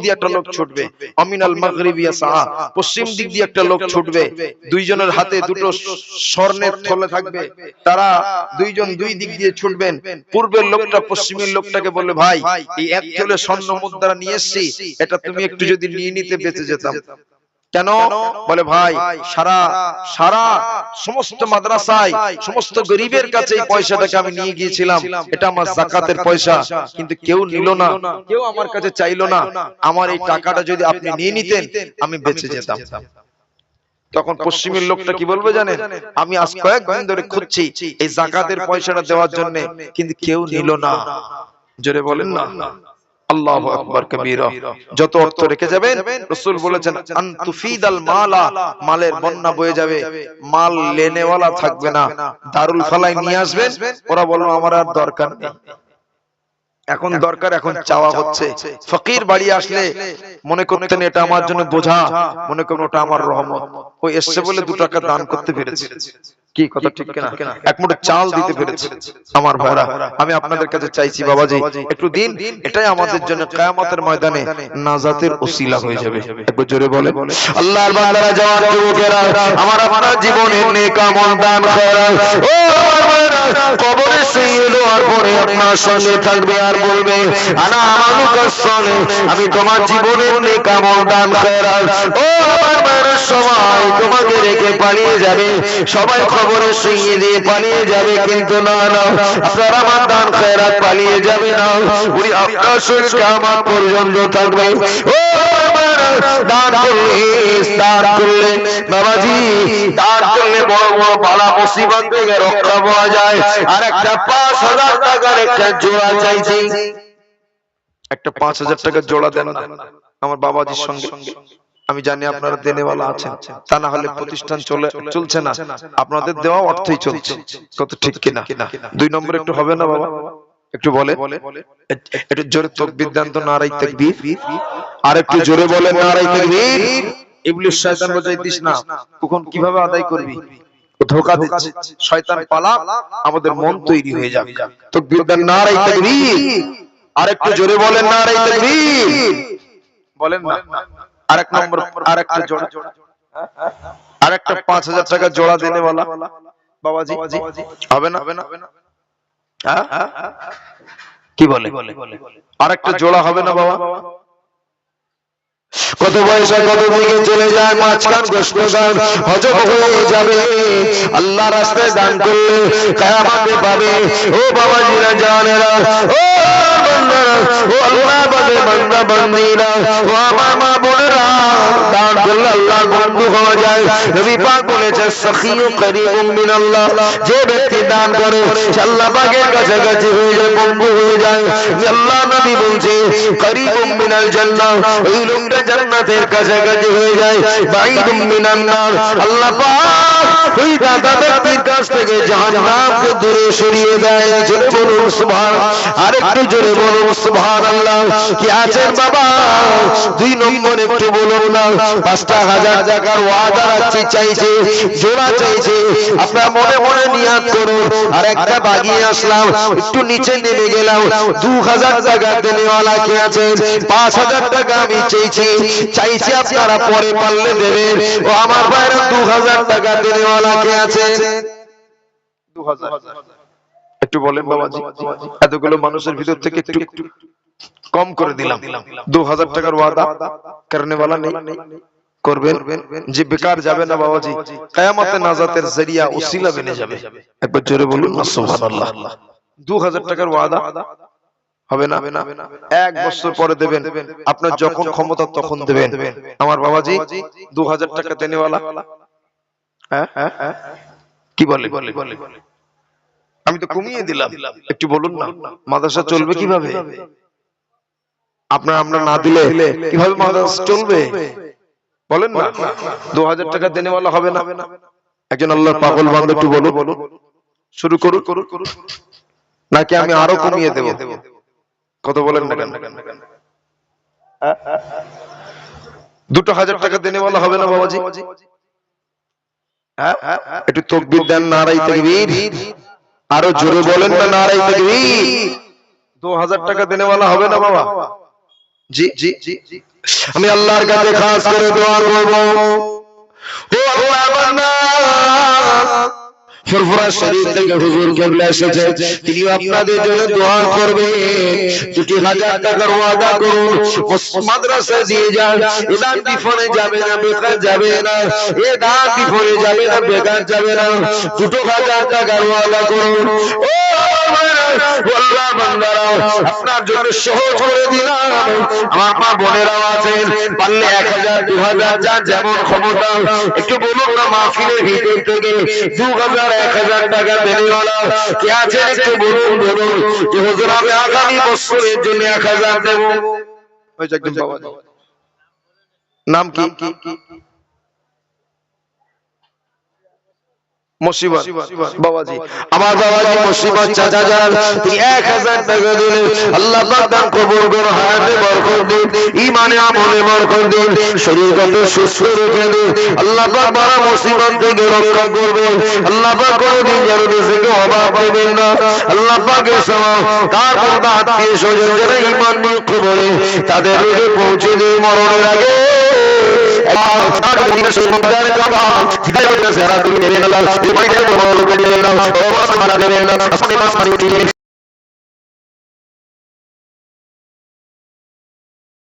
দিয়ে একটা লোক ছুটবে। অমিনাল মাগরিবিয়া সাহা। পশ্চিম দিক দিয়ে একটা লোক ছুটবে। দুইজনের হাতে দুটো স্বর্ণের থলে থাকবে। তারা দুইজন দুই দিক দিয়ে ছুটবেন। পূর্বের লোকটা পশ্চিমের লোকটাকে বলবে ভাই এই এক থলে স্বর্ণ মুদ্রা নিয়ে এসেছি। এটা তুমি একটু যদি নিয়ে নিতে বেঁচে যেতাম। কেন? বলে ভাই সারা সারা সমস্ত মাদ্রাসায় সমস্ত গরিবের কাছে এই পয়সাটাকে আমি নিয়ে গিয়েছিলাম। এটা আমার জাকাতের পয়সা। কিন্তু কেউ নিল না। কেউ আমার কাছে চাইলো না। আমার এই টাকাটা যদি আপনি নিয়ে নিতেন আমি বেঁচে যেতাম। তখন পশ্চিমের লোকটা কি বলবে জানে আমি আজ কয়েকদিন ধরে খুঁজছি। এই জাকাতের পয়সাটা দেওয়ার জন্য। কিন্তু কেউ নিল না। জোরে বলেন না। আল্লাহ আকবার কবীরা। যত অর্থ রেখে যাবেন, রাসূল বলেছেন মালা মালের বন্যা বয়ে যাবে। মাল লেনেওয়ালা থাকবে না। দারুল ফালাই নিয়ে আসবেন। ওরা আমার আর দরকার নেই। এখন দরকার, এখন চাওয়া হচ্ছে। ফকির বাড়ি আসলে মনে করতেন, এটা আমার জন্য বোঝা। মনে করেন, ওটা আমার রহমত। ও এসছে বলে দু টাকা দান করতে পেরেছে। কি কথা ঠিক কিনা? এক মুঠো চাল দিতে পেরেছে। আমার ভাইরা আমি আপনাদের কাছে চাইছি বাবাজি একটু দিন এটাই আমাদের জন্য কিয়ামতের ময়দানে নাজাতের ওসিলা হয়ে যাবে। জোরে বলে আল্লাহর বান্দারা জওয়ান যুবকেরা আমার আপনার জীবনের নেক আমল দান করা ও কবরে শুয়ে দেওয়ার পরে আপনার সঙ্গে থাকবে আর বলবে আনা আমালুকাস সালে আমি তোমার জীবনের নেক আমল দান করা ও আমার ভাইরা, সবাই তোমাকে রেখে পালিয়ে যাবে। সবাই খবরে শুয়ে দিয়ে পালিয়ে যাবে কিন্তু না না আপনার আমার দান খয়রাত পালিয়ে যাবে না। উনি আপনার সঙ্গে আমার পর্যন্ত থাকবে। ও দান করলে দান করলে বাবাজি বড় বড় বালা মুসিবত থেকে রক্ষা পাওয়া যায়। আর একটা পাঁচ হাজার টাকার একটা জোড়া চাইছি। একটা পাঁচ হাজার টাকার জোড়া দেন আমার বাবাজির সঙ্গে। আমি জানি আপনারা দেনেওয়ালা আছেন। তা না হলে প্রতিষ্ঠান চলে চলছে না। আপনাদের দেওয়া অর্থই চলছে। কত ঠিক কিনা? দুই নম্বর একটু হবে না বাবা? একটু বলে একটু জোরে তকবীর দেন তো নারাই তাকবীর। আর একটু জোরে বলে নারাই তাকবীর। ইবলিস শয়তান বাজাই দিস না। কখন কীভাবে আদায় করবি? ধোকা দিচ্ছে। শয়তান পালা আমাদের মন তৈরি হয়ে যাবে নারাই তাকবীর আর একটু জোরে বলেন নারাই তাকবীর। বলেন না। আরেক নম্বর আরেকটা জোড়া। আরেকটা পাঁচ হাজার টাকা জোড়া দেনে বলা। বাবাজি। হবে না? হবে না? হ্যাঁ? কি বলে? আরেকটা জোড়া হবে না বাবা? কত পয়সা, কত দিকে চলে যায়, মাঝখান গোষ্ঠ দান হজম হয়ে যাবে। আল্লাহ রাস্তায় দান করলে কায়ামাতে পাবে। ও বাবাজিরা, জানেরা, ও ও আল্লাহ ও আমার মা বোনেরা, দান করলে আল্লাহ বন্ধু হওয়া যায়। মিনাল্লাহ। যে ব্যক্তি দান করে আল্লাহ পাকের হয়ে যায়, বন্ধু হয়ে যায়। আল্লাহ নবী বলছে করিমুম মিনাল জান্নাহ। ওই লোকটা জান্নাতের কাছাকাছি হয়ে যায়। বাইদুম মিনান নার। আল্লাহ পাক ওই কাছ থেকে জাহান্নামকে দূরে সরিয়ে দেয়। বলুন সুবহান আর একটু জোরে বলুন, সুবহানাল্লাহ। কি বাবা? দুই নম্বর একটু বলুন না। পাঁচটা হাজার টাকার ওয়াদা রাখছি চাইছে, জোড়া চাইছে। আপনার মনে মনে নিয়াত করুন। আর একটা বাগিয়ে আসলাম, একটু নিচে নেমে গেলাম। দু হাজার টাকা দেনেওয়ালা কে আছে পাঁচ হাজার টাকা আমি চাইছি। চাইছি আপনারা পরে পারলে দেবেন। ও আমার বাইরে দু হাজার টাকা দেনেওয়ালা কে আছে? একটু বলেন বাবাজি, এতগুলো মানুষের ভিতর থেকে একটু কম করে দিলাম। দু হাজার টাকার ওয়াদা वाला নেই। করবেন? যে বেকার যাবে না বাবাজি কিয়ামতে নাজাতের জরিয়া উসিলা বনে যাবে। একবার জোরে বলুন না, সুবহানাল্লাহ। দু হাজার টাকার ওয়াদা হবে না? এক বছর পরে দেবেন। আপনার যখন ক্ষমতা তখন দেবেন। আমার বাবাজি দু হাজার টাকা দেনেওয়ালা। হ্যাঁ? কি বলে আমি তো কমিয়ে দিলাম। একটু বলুন না। মাদ্রাসা চলবে কীভাবে? আপনার আমরা না দিলে কীভাবে মাদ্রাসা চলবে? বলেন না। দু হাজার টাকা দেনেওয়ালা হবে না? একজন আল্লাহর পাগল বান্ধব একটু বলুন। শুরু করুন। নাকি আমি আরও কমিয়ে দেব? কত বলেন না কেন? দুটো হাজার টাকা দেনেওয়ালা হবে না বাবাজি? হ্যাঁ? একটু তকবির দেন নারাই তাকবীর। আরও জোরে বলেন না নারাই তাকবীর। দু হাজার টাকা দেনেওয়ালা হবে না বাবা। জি জি জি। আমি আল্লাহর কাছে খাস করে দোয়া করব। ও আল্লাহ বান্দা ফুরফুরা শরীফ থেকে হুজুর কেবলা এসেছে। আপনাদের জন্য দোয়া করবে দুটি হাজার টাকার ওয়াদা করুন মাদ্রাসা দিয়ে যান। বিফলে যাবে না, বেকার যাবে না। বিফলে যাবে না, বেকার যাবে না। দুটো হাজার টাকার ওয়াদা করুন। আপনার জন্য সহজ করে দিলাম। আমার মা বোনেরাও আছেন, পারলে এক হাজার, দু হাজার যেমন ক্ষমতা। একটু বলুন না ভিতর থেকে দু হাজার এক হাজার টাকা দেনেওয়ালা কে আছেন একটু বলুন বলুন। যে হুজুর আমি আগামী বছরের জন্য এক হাজার দেব। ওই যে একজন বাবা নাম কি? মুসিবত। বাবাজি। আমার বাবাজি মুসিবত চাচা যান তিনি এক হাজার টাকা দিলেন। আল্লাহ পাক দান কবুল করুন হায়াতে বরকত দিন। ইমানে আমলে বরকত দিন। শরীরগত সুস্থ রেখে দিন। আল্লাহ পাক বড় মুসিবত থেকে রক্ষা করবেন। আল্লাহ পাক কোনদিন যেন নিজেকে অভাব দেবেন না। আল্লাহ পাকের সময় তার মতো আত্মীয় স্বজন যারা ইমান নিয়ে বলে তাদের পৌঁছে দিয়ে মরণের আগে। হৃদয় সেরা তুমি মেরে নাও এই মাইদের বড়